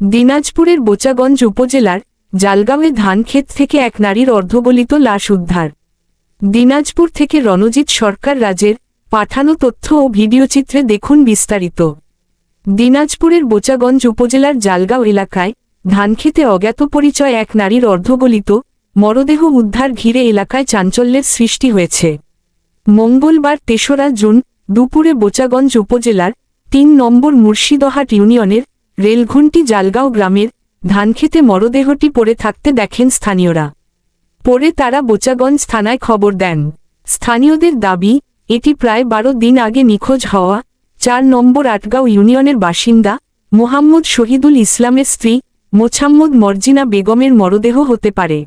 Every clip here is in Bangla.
দিনাজপুরের বোচাগঞ্জ উপজেলার জালগাঁওয়ে ধানক্ষেত থেকে এক নারীর অর্ধগলিত লাশ উদ্ধার। দিনাজপুর থেকে রণজিৎ সরকার রাজের পাঠানো তথ্য ও ভিডিওচিত্রে দেখুন বিস্তারিত। দিনাজপুরের বোচাগঞ্জ উপজেলার জালগাঁও এলাকায় ধানক্ষেতে অজ্ঞাত পরিচয় এক নারীর অর্ধগলিত মরদেহ উদ্ধার ঘিরে এলাকায় চাঞ্চল্যের সৃষ্টি হয়েছে। মঙ্গলবার তেসরা জুন দুপুরে বোচাগঞ্জ উপজেলার তিন নম্বর মুর্শিদহাট ইউনিয়নের রেলঘুন্টি জালগাঁও গ্রামের ধানক্ষেতে মরদেহটি পড়ে থাকতে দেখেন স্থানীয়রা। পরে তারা বোচাগঞ্জ থানায় খবর দেন। স্থানীয়দের দাবি, এটি প্রায় বারো দিন আগে নিখোঁজ হওয়া চার নম্বর আটগাঁও ইউনিয়নের বাসিন্দা মোহাম্মদ শহীদুল ইসলামের স্ত্রী মোছাম্মদ মর্জিনা বেগমের মরদেহ হতে পারে।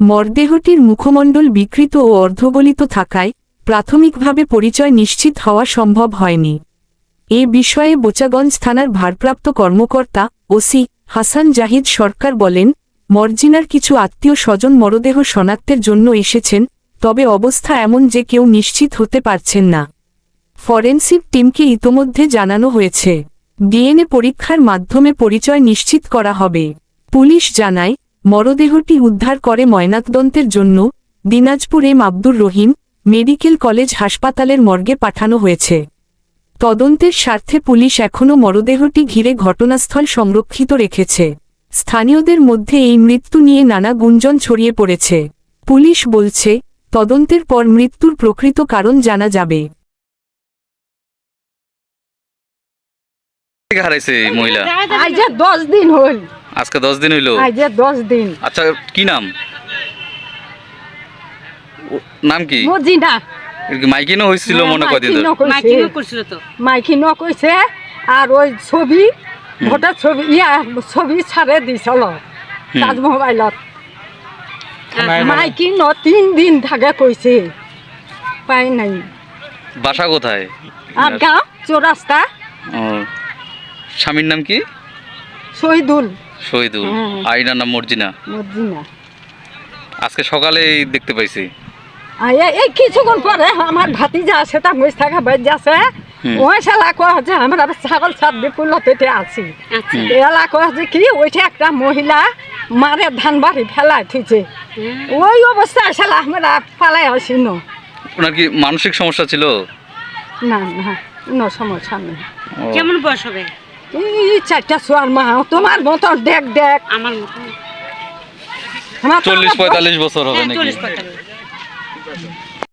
মরদেহটির মুখমণ্ডল বিকৃত ও অর্ধগলিত থাকায় প্রাথমিকভাবে পরিচয় নিশ্চিত হওয়া সম্ভব হয়নি। এ বিষয়ে বোচাগঞ্জ থানার ভারপ্রাপ্ত কর্মকর্তা ওসি হাসান জাহিদ সরকার বলেন, মর্জিনার কিছু আত্মীয় স্বজন মরদেহ শনাক্তের জন্য এসেছেন, তবে অবস্থা এমন যে কেউ নিশ্চিত হতে পারছেন না। ফরেনসিক টিমকে ইতোমধ্যে জানানো হয়েছে। ডিএনএ পরীক্ষার মাধ্যমে পরিচয় নিশ্চিত করা হবে। পুলিশ জানায়, মরদেহটি উদ্ধার করে ময়নাতদন্তের জন্য Dinajpur M Abdur Rahim medical college হাসপাতালের মর্গে পাঠানো হয়েছে। তদন্তের স্বার্থে পুলিশ এখনও মরদেহটি ঘিরে ঘটনাস্থল সংরক্ষিত রেখেছে। স্থানীয়দের মধ্যে এই মৃত্যু নিয়ে নানা গুঞ্জন ছড়িয়ে পড়েছে। পুলিশ বলছে তদন্তের পর মৃত্যুর প্রকৃত কারণ জানা যাবে। হারাইছে মহিলা? আজ দশ দিন হল আজকে দশ দিন হইল? আজ দশ দিন। আচ্ছা কি নাম? নাম কি? মজিনা। কি মাইকিনও হয়েছিল মনে কদিন ধরে। মাইকিনো করছিল তো। মাইকিনো কইছে আর ওই ছবি ভোটার ছবি ইয়া ছবি ছাড়ে দিছিল তাজ মোবাইলত। মাইকিন তিন দিন থাকে কইছে। পাই নাই। বাসা কোথায়? আর গাঁও চৌরাস্তা। স্বামীর নাম কি? শহীদুল। শহীদুল। আইনার নাম মর্জিনা? মজিনা আজকে সকালেই দেখতে পাইছি। এই- এই কিছুক্ষণ পরে আমার ভাতিজা আছে তা মুজ থাকা বাইর যাচ্ছে। ওই শালা কয় যে আমরা ছাগল ছাদ বিপুল পেটে আছি। আচ্ছা। এলা কয় যে কি ওইটা একটা মহিলা মারে ধান বাড়ি ফেলাই থুইছে। ওই অবস্থায় শালা আমরা পালাই আসি ন ওনার কি মানসিক সমস্যা ছিল? না না কোনো সমস্যা নেই। কেমন বয়স হবে? এই চারটা সোয়ার মা তোমার মতো দেখ দেখ। আমার মতো চল্লিশ পঁয়তাল্লিশ বছর হবে হ্যাঁ নাকি? চল্লিশ পঁয়তাল্লিশ। tourism.